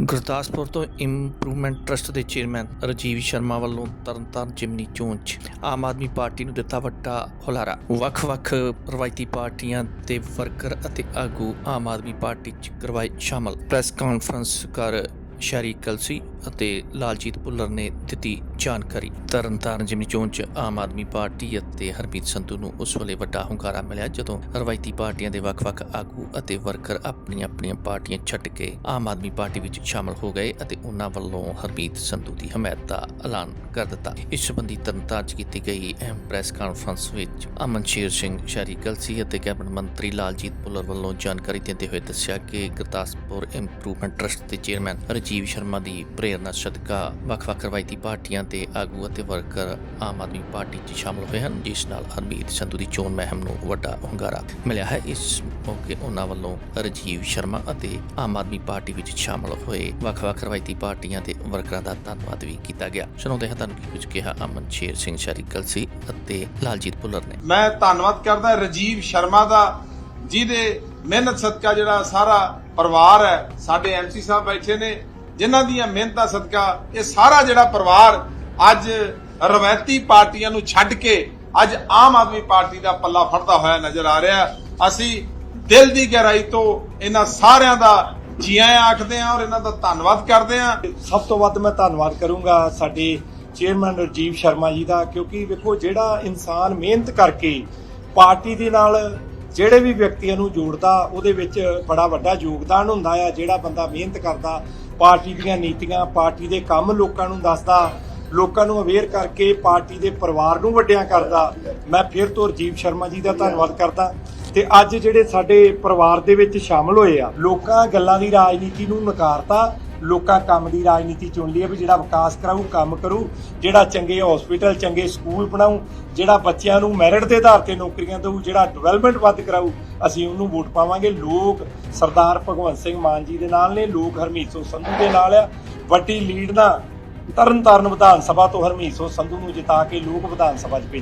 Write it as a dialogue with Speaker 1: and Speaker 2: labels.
Speaker 1: ਗੁਰਦਾਸਪੁਰ ਤੋਂ improvement trust ਦੇ chairman Rajiv Sharma ਵੱਲੋਂ ਤਰਨਤਾਰਨ ਜਿਮਨੀ ਚੋਣ 'ਚ ਆਮ ਆਦਮੀ ਪਾਰਟੀ ਨੂੰ ਦਿੱਤਾ ਵੱਡਾ ਹੁਲਾਰਾ। ਵੱਖ-ਵੱਖ ਰਵਾਇਤੀ ਪਾਰਟੀਆਂ ਦੇ ਵਰਕਰ ਅਤੇ ਆਗੂ ਆਮ ਆਦਮੀ ਪਾਰਟੀ 'ਚ ਕਰਵਾਏ ਸ਼ਾਮਲ। ਪ੍ਰੈਸ ਕਾਨਫਰੰਸ ਕਰ ਸ਼ਹਿਰੀ ਕਲਸੀ ਅਤੇ ਲਾਲਜੀਤ ਭੁੱਲਰ ਨੇ ਦਿੱਤੀ ਜਾਣਕਾਰੀ। ਤਰਨਤਾਰਨ ਜਿਮਨੀ ਚੋਣ 'ਚ ਆਮ ਆਦਮੀ ਪਾਰਟੀ ਅਤੇ ਹਰਮੀਤ ਸੰਧੂ ਨੂੰ ਉਸ ਵੇਲੇ ਵੱਡਾ ਹੁੰਗਾਰਾ ਮਿਲਿਆ ਜਦੋਂ ਰਵਾਇਤੀ ਪਾਰਟੀਆਂ ਦੇ ਵੱਖ-ਵੱਖ ਆਗੂ ਅਤੇ ਵਰਕਰ ਆਪਣੀਆਂ-ਆਪਣੀਆਂ ਪਾਰਟੀਆਂ ਛੱਡ ਕੇ ਆਮ ਆਦਮੀ ਪਾਰਟੀ ਵਿੱਚ ਸ਼ਾਮਲ ਹੋ ਗਏ ਅਤੇ ਉਹਨਾਂ ਵੱਲੋਂ ਹਰਮੀਤ ਸੰਧੂ ਦੀ ਹਮਾਇਤ ਦਾ ਐਲਾਨ ਕਰ ਦਿੱਤਾ। ਇਸ ਸੰਬੰਧੀ ਤਰਨਤਾਰਨ 'ਚ ਕੀਤੀ ਗਈ ਅਹਿਮ ਪ੍ਰੈਸ ਕਾਨਫਰੰਸ ਵਿੱਚ ਅਮਨ ਸ਼ੇਰ ਸਿੰਘ ਸ਼ਹਿਰੀ ਕਲਸੀ ਅਤੇ ਕੈਬਨਿਟ ਮੰਤਰੀ ਲਾਲਜੀਤ ਭੁੱਲਰ ਵੱਲੋਂ ਜਾਣਕਾਰੀ ਦਿੰਦੇ ਹੋਏ ਦੱਸਿਆ ਕਿ ਗੁਰਦਾਸਪੁਰ ਇੰਪਰੂਵਮੈਂਟ ਟਰਸਟ ਦੇ ਚੇਅਰਮੈਨ ਰਜੀਵ ਸ਼ਰਮਾ ਦੀ ਪ੍ਰੇਰਨਾ ਸਦਕਾ ਵੱਖ-ਵੱਖ ਰਵਾਇਤੀ ਪਾਰਟੀਆਂ ਦੇ ਆਗੂ ਅਤੇ ਵਰਕਰ ਆਮ ਆਦਮੀ ਪਾਰਟੀ 'ਚ ਸ਼ਾਮਲ ਹੋਏ ਹਨ, ਜਿਸ ਨਾਲ ਹਰਮੀਤ ਸੰਧੂ ਦੀ ਚੋਣ ਮਹਿਮ ਨੂੰ ਵੱਡਾ ਹੁੰਗਾਰਾ ਮਿਲਿਆ ਹੈ। ਇਸ ਮੌਕੇ ਉਹਨਾਂ ਵੱਲੋਂ ਰਜੀਵ ਸ਼ਰਮਾ ਅਤੇ ਆਮ ਆਦਮੀ ਪਾਰਟੀ ਵਿੱਚ ਸ਼ਾਮਲ ਹੋਏ ਵੱਖ-ਵੱਖ ਰਵਾਇਤੀ ਪਾਰਟੀਆਂ ਦੇ ਵਰਕਰਾਂ ਦਾ ਧੰਨਵਾਦ ਵੀ ਕੀਤਾ ਗਿਆ। ਸੁਣਾਉਂਦੇ ਹਾਂ ਤੁਹਾਨੂੰ ਕੀ ਕੁਝ ਕਿਹਾ ਅਮਨ ਸ਼ੇਰ ਸਿੰਘ ਸ਼ਾਰੀ ਕਲਸੀ ਅਤੇ ਲਾਲਜੀਤ ਭੁੱਲਰ ਨੇ?
Speaker 2: ਮੈਂ ਧੰਨਵਾਦ ਕਰਦਾ ਰਜੀਵ ਸ਼ਰਮਾ ਦਾ, ਜਿਹਦੇ ਮਿਹਨਤ ਸਦਕਾ ਜਿਹੜਾ ਸਾਰਾ ਪਰਿਵਾਰ ਹੈ, ਸਾਡੇ ਐਮਸੀ ਸਾਹਿਬ ਬੈਠੇ ਨੇ, ਜਿਨ੍ਹਾਂ ਦੀਆਂ ਮਿਹਨਤਾਂ ਸਦਕਾ ਇਹ ਸਾਰਾ ਜਿਹੜਾ ਪਰਿਵਾਰ ਅੱਜ ਰਵਾਇਤੀ ਪਾਰਟੀਆਂ ਨੂੰ ਛੱਡ ਕੇ ਅੱਜ ਆਮ ਆਦਮੀ ਪਾਰਟੀ ਦਾ ਪੱਲਾ ਫੜਦਾ ਹੋਇਆ ਨਜ਼ਰ ਆ ਰਿਹਾ। ਅਸੀਂ ਦਿਲ ਦੀ ਗਹਿਰਾਈ ਤੋਂ ਇਹਨਾਂ ਸਾਰਿਆਂ ਦਾ ਜੀ ਆਇਆਂ ਆਖਦੇ ਹਾਂ ਔਰ ਇਹਨਾਂ ਦਾ ਧੰਨਵਾਦ ਕਰਦੇ ਹਾਂ।
Speaker 3: ਸਭ ਤੋਂ ਵੱਧ ਮੈਂ ਧੰਨਵਾਦ ਕਰੂੰਗਾ ਸਾਡੇ ਚੇਅਰਮੈਨ ਰਜੀਵ ਸ਼ਰਮਾ ਜੀ ਦਾ, ਕਿਉਂਕਿ ਵੇਖੋ ਜਿਹੜਾ ਇਨਸਾਨ ਮਿਹਨਤ ਕਰਕੇ ਪਾਰਟੀ ਦੇ ਨਾਲ ਜਿਹੜੇ ਵੀ ਵਿਅਕਤੀਆਂ ਨੂੰ ਜੋੜਦਾ, ਉਹਦੇ ਵਿੱਚ ਬੜਾ ਵੱਡਾ ਯੋਗਦਾਨ ਹੁੰਦਾ ਆ। ਜਿਹੜਾ ਬੰਦਾ ਮਿਹਨਤ ਕਰਦਾ, ਪਾਰਟੀ ਦੀਆਂ ਨੀਤੀਆਂ, ਪਾਰਟੀ ਦੇ ਕੰਮ ਲੋਕਾਂ ਨੂੰ ਦੱਸਦਾ ਲੋਕਾਂ ਨੂੰ ਅਵੇਅਰ ਕਰਕੇ ਪਾਰਟੀ ਦੇ ਪਰਿਵਾਰ ਨੂੰ ਵੱਡਿਆਂ ਕਰਦਾ। ਮੈਂ ਫਿਰ ਤੋਂ ਰਜੀਵ ਸ਼ਰਮਾ ਜੀ ਦਾ ਧੰਨਵਾਦ ਕਰਦਾ। ਤੇ ਅੱਜ ਜਿਹੜੇ ਸਾਡੇ ਪਰਿਵਾਰ ਦੇ ਵਿੱਚ ਸ਼ਾਮਲ ਹੋਏ ਆ, ਲੋਕਾਂ ਗੱਲਾਂ ਦੀ ਰਾਜਨੀਤੀ ਨੂੰ ਨਕਾਰਤਾ, ਲੋਕਾਂ ਕੰਮ ਦੀ ਰਾਜਨੀਤੀ ਚੁਣ ਲਈ ਹੈ ਵੀ ਜਿਹੜਾ ਵਿਕਾਸ ਕਰਾਊ, ਕੰਮ ਕਰੂ, ਜਿਹੜਾ ਚੰਗੇ ਹਸਪੀਟਲ ਚੰਗੇ ਸਕੂਲ ਬਣਾਉ ਜਿਹੜਾ ਬੱਚਿਆਂ ਨੂੰ ਮੈਰਿਟ ਦੇ ਆਧਾਰ ਤੇ ਨੌਕਰੀਆਂ ਦੇਊ, ਜਿਹੜਾ ਡਿਵੈਲਪਮੈਂਟ ਵੱਧ ਕਰਾਊ, ਅਸੀਂ ਉਹਨੂੰ ਵੋਟ ਪਾਵਾਂਗੇ। ਲੋਕ ਸਰਦਾਰ ਭਗਵੰਤ ਸਿੰਘ ਮਾਨ ਜੀ ਦੇ ਨਾਲ ਨੇ, ਲੋਕ ਹਰਮੀਤ ਸਿੰਘ ਸੰਧੂ ਦੇ ਨਾਲ ਆ। ਵੱਡੀ ਲੀਡ ਨਾਲ ਤਰਨਤਾਰਨ ਵਿਧਾਨ ਸਭਾ ਤੋਂ ਹਰਮੀਤ ਸਿੰਘ ਸੰਧੂ ਨੂੰ ਜਿਤਾ ਕੇ ਲੋਕ ਵਿਧਾਨ ਸਭਾ 'ਚ ਭੇਜਣ